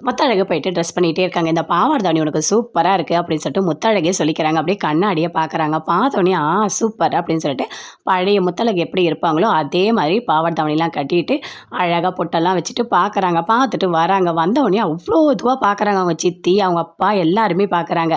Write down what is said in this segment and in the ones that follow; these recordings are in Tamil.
முத்தழகு போயிட்டு ட்ரெஸ் பண்ணிகிட்டே இருக்காங்க. இந்த பாவாடை உனக்கு சூப்பராக இருக்குது அப்படின்னு சொல்லிட்டு முத்தழகே சொல்லிக்கிறாங்க. அப்படியே கண்ணாடியை பார்க்குறாங்க. பார்த்தோன்னே ஆ சூப்பர் அப்படின்னு சொல்லிட்டு பழைய முத்தழகு எப்படி இருப்பாங்களோ அதே மாதிரி பாவாடை தாவணிலாம் கட்டிட்டு அழகாக பொட்டெல்லாம் வச்சுட்டு பார்க்குறாங்க. பார்த்துட்டு வராங்க. வந்தோடனே அவ்வளோ இதுவாக பார்க்குறாங்க அவங்க சித்தி அவங்க அப்பா எல்லாருமே பார்க்குறாங்க.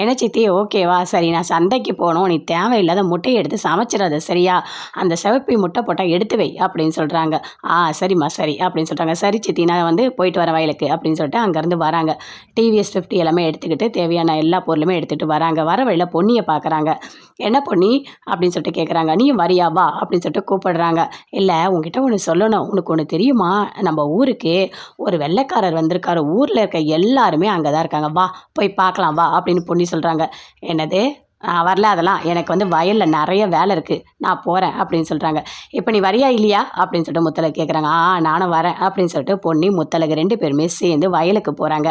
என்ன சித்தி? ஓகேவா சரி நான் சந்தைக்கு போகணும். நீ தேவையில்லாத முட்டையை எடுத்து சமைச்சிடாத சரியா? அந்த சிவப்பி முட்டை போட்டால் எடுத்து வை அப்படின்னு சொல்கிறாங்க ஆ சரிம்மா சரி அப்படின்னு சொல்கிறாங்க சரி சித்தி நான் வந்து போயிட்டு வர வயலுக்கு அப்படின்னு சொல்லிட்டு அங்கேருந்து வராங்க. டிவிஎஸ் ஃபிஃப்டி எல்லாமே எடுத்துக்கிட்டு தேவையான எல்லா பொருளுமே எடுத்துகிட்டு வராங்க. வர வழியில் பொன்னியை பார்க்குறாங்க. என்ன பொன்னி அப்படின்னு சொல்லிட்டு கேட்குறாங்க நீயும் வரியா? வா. அப்படின்னு சொல்லிட்டு கூப்பிடுறாங்க. இல்லை உங்ககிட்ட ஒன்று சொல்லணும். உனக்கு ஒன்று தெரியுமா? நம்ம ஊருக்கு ஒரு வெள்ளைக்காரர் வந்திருக்காரு. ஊரில் இருக்க எல்லாருமே அங்கே தான் இருக்காங்க. வா போய் பார்க்கலாம். வா. அப்படின்னு பொன்னி சொல்கிறாங்க என்னது? நான் வரல அதெல்லாம். எனக்கு வந்து வயலில் நிறைய வேலை இருக்குது நான் போகிறேன் அப்படின்னு சொல்கிறாங்க இப்போ நீ வரியா இல்லையா? அப்படின்னு சொல்லிட்டு முத்தலை கேட்குறாங்க ஆ நானும் வரேன் அப்படின்னு சொல்லிட்டு பொன்னி முத்தலகு ரெண்டு பேருமே சேர்ந்து வயலுக்கு போகிறாங்க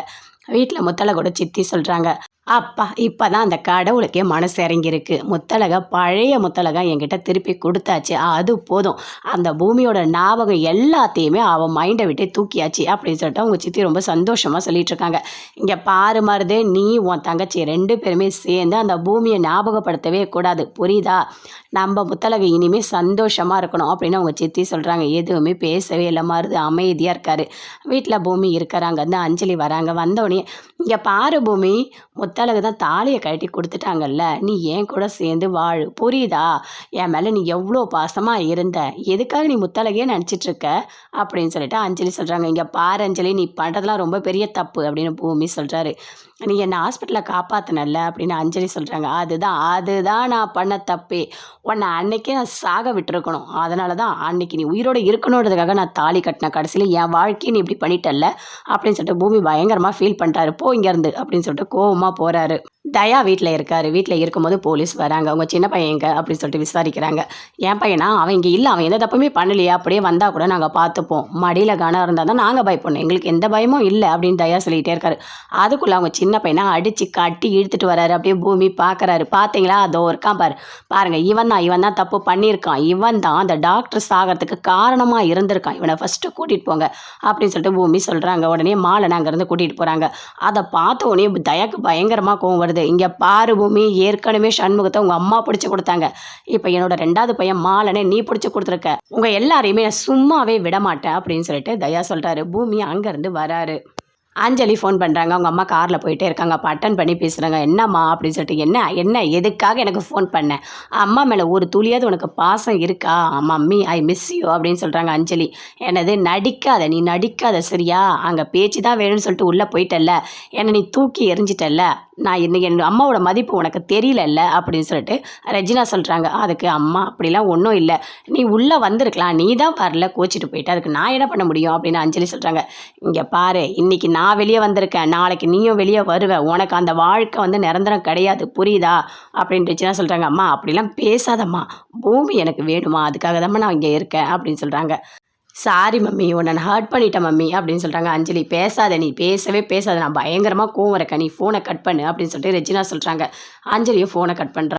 வீட்டில் முத்தலை கூட சித்தி சொல்கிறாங்க அப்பா இப்போ தான் அந்த கடவுளுக்கே மனசு இறங்கியிருக்கு. முத்தலகை பழைய முத்தலகை என்கிட்ட திருப்பி கொடுத்தாச்சு. அது போதும். அந்த பூமியோட ஞாபகம் எல்லாத்தையுமே அவன் மைண்டை விட்டு தூக்கியாச்சு அப்படின்னு சொல்லிட்டு அவங்க சித்தி ரொம்ப சந்தோஷமாக சொல்லிட்டு இருக்காங்க. இங்கே பாரு மாறுதே நீ உன் தங்கச்சி ரெண்டு பேருமே சேர்ந்து அந்த பூமியை ஞாபகப்படுத்தவே கூடாது. புரியுதா? நம்ம முத்தலகை இனிமேல் சந்தோஷமாக இருக்கணும் அப்படின்னு அவங்க சித்தி சொல்கிறாங்க எதுவுமே பேசவே இல்லை மருது. அமைதியாக இருக்காரு. வீட்டில் பூமி இருக்கிறாங்க. வந்து அஞ்சலி வராங்க. வந்தோடனே இங்கே பாரு பூமி முத்த முத்தழகு தான் தாலியை கட்டி கொடுத்துட்டாங்கல்ல நீ ஏன் கூட சேர்ந்து வாழ் புரியுதா என் மேலே நீ எவ்வளோ பாசமாக இருந்த எதுக்காக நீ முத்தழகையே நினச்சிட்ருக்க அப்படின்னு சொல்லிட்டு அஞ்சலி சொல்கிறாங்க இங்கே பாரு அஞ்சலி நீ பண்ணுறதுலாம் ரொம்ப பெரிய தப்பு அப்படின்னு பூமி சொல்கிறாரு நீ என்னை ஹாஸ்பிட்டலில் காப்பாற்றினல்ல அப்படின்னு அஞ்சலி சொல்கிறாங்க அதுதான் அதுதான் நான் பண்ண தப்பே. உன்னை அன்னைக்கே நான் சாக விட்டுருக்கணும். அதனால தான் அன்னைக்கு நீ உயிரோடு இருக்கணுன்றதுக்காக நான் தாலி கட்டின கடைசியில் என் வாழ்க்கையை நீ இப்படி பண்ணிட்டல்ல அப்படின்னு சொல்லிட்டு பூமி பயங்கரமாக ஃபீல் பண்ணிட்டாரு போ இங்கேருந்து அப்படின்னு சொல்லிட்டு கோவமாக போகிறாரு தயா வீட்டில் இருக்கார். வீட்டில் இருக்கும்போது போலீஸ் வராங்க. அவங்க சின்ன பையன் எங்க? அப்படின்னு சொல்லிட்டு விசாரிக்கிறாங்க. என் பையனா? அவன் இங்கே இல்லை. அவன் எந்த தப்புமே பண்ணலையா. அப்படியே வந்தால் கூட நாங்கள் பார்த்துப்போம். மடியில் கனம் இருந்தால் தான் நாங்கள் பயப்படணும். எங்களுக்கு எந்த பயமும் இல்லை அப்படின்னு தயா சொல்லிகிட்டே இருக்காரு. அதுக்குள்ளே அவங்க சின்ன பையனை அடித்து கட்டி இழுத்துட்டு வராரு. அப்படியே பூமி பார்க்குறாரு பார்த்தீங்களா அதோ இருக்கான் பாரு. பாருங்கள் இவன் தான் இவன் தான் தப்பு பண்ணியிருக்கான். இவன் தான் அந்த டாக்டர் சாகிறதுக்கு காரணமாக இருந்திருக்கான். இவனை ஃபஸ்ட்டு கூட்டிகிட்டு போங்க அப்படின்னு சொல்லிட்டு பூமி சொல்கிறாங்க உடனே மாலை அங்கேருந்து கூட்டிகிட்டு போகிறாங்க அதை பார்த்த உடனே தயாக்கு பயங்கரமாக கோவம் வருது. இங்கே பாரு பூமி ஏற்கனவே சண்முகத்தை உங்கள் அம்மா பிடிச்சி கொடுத்தாங்க. இப்போ என்னோட ரெண்டாவது பையன் மாலனே நீ பிடிச்சி கொடுத்துருக்க. உங்கள் எல்லாரையுமே சும்மாவே விட மாட்டேன் அப்படின்னு சொல்லிட்டு தயா சொல்கிறாரு பூமி அங்கேருந்து வராரு. அஞ்சலி ஃபோன் பண்ணுறாங்க அவங்க அம்மா காரில் போயிட்டே இருக்காங்க. அப்போ அட்டன் பண்ணி பேசுகிறாங்க என்னம்மா அப்படின்னு சொல்லிட்டு என்ன என்ன எதுக்காக எனக்கு ஃபோன் பண்ணேன் அம்மா மேலே ஒரு துளியாவது உனக்கு பாசம் இருக்கா? மம்மி ஐ மிஸ் யூ அப்படின்னு சொல்கிறாங்க அஞ்சலி. என்னது நடிக்காத நீ நடிக்காத சரியா? அங்கே பேச்சு தான் வேணும்னு சொல்லிட்டு உள்ளே போயிட்டல்ல. என்னை நீ தூக்கி எரிஞ்சிட்டல்ல நான் இன்னைக்கு என் அம்மாவோட மதிப்பு உனக்கு தெரியலல்ல? அப்படின்னு சொல்லிட்டு ரெஜினா சொல்கிறாங்க அதுக்கு அம்மா அப்படிலாம் ஒன்றும் இல்லை. நீ உள்ளே வந்திருக்கலாம். நீ தான் வரல. கோச்சிட்டு போயிட்டு. அதுக்கு நான் என்ன பண்ண முடியும்? அப்படின்னு அஞ்சலி சொல்கிறாங்க இங்கே பாரு இன்னைக்கு நான் நான் வெளியே வந்திருக்கேன். நாளைக்கு நீயும் வெளியே வருவ. உனக்கு அந்த வாழ்க்கை வந்து நிரந்தரம் கிடையாது. புரியுதா? அப்படின்னு ரிச்சினா சொல்கிறாங்க அம்மா அப்படிலாம் பேசாதம்மா. பூமி எனக்கு வேணுமா? அதுக்காக தான் நான் இங்கே இருக்கேன். அப்படின்னு சொல்கிறாங்க சாரி மம்மி. உன்னை நான் ஹர்ட் பண்ணிட்டேன் மம்மி. அப்படின்னு சொல்கிறாங்க அஞ்சலி பேசாத நீ. பேசவே பேசாத. நான் பயங்கரமாக கோவம் இருக்கேன் நீ ஃபோனை கட் பண்ணு. அப்படின்னு சொல்லிட்டு ரெஜினா சொல்கிறாங்க அஞ்சலியும் ஃபோனை கட் பண்ணுறேன்